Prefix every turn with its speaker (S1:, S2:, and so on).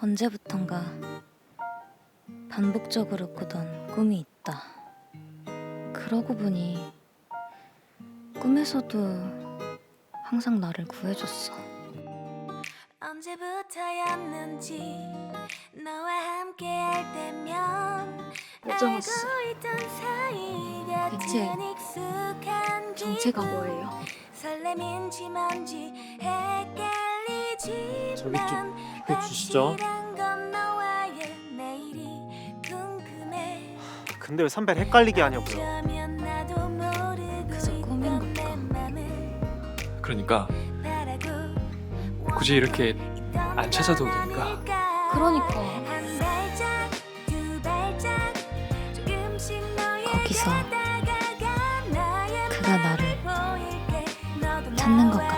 S1: 언제부턴가 반복적으로 꾸던 꿈이 있다. 그러고 보니 꿈에서도 항상 나를 구해줬어.
S2: 언제부터였는지 너와 함께 할 때면
S3: 여정아 씨,
S2: 알고 있던 사이
S3: 대체
S2: 같은 익숙한
S3: 정체가
S2: 기분.
S3: 뭐예요?
S2: 설렘인지 뭔지 헷갈리지만
S4: 저기 좀 해주시죠. 근데 왜 선배를 헷갈리게 하냐고요.
S1: 그저 꿈인 걸까?
S5: 그러니까 굳이 이렇게 안 찾아도 되니까.
S1: 그러니까
S2: 거기서 그가 나를
S1: 찾는 걸까?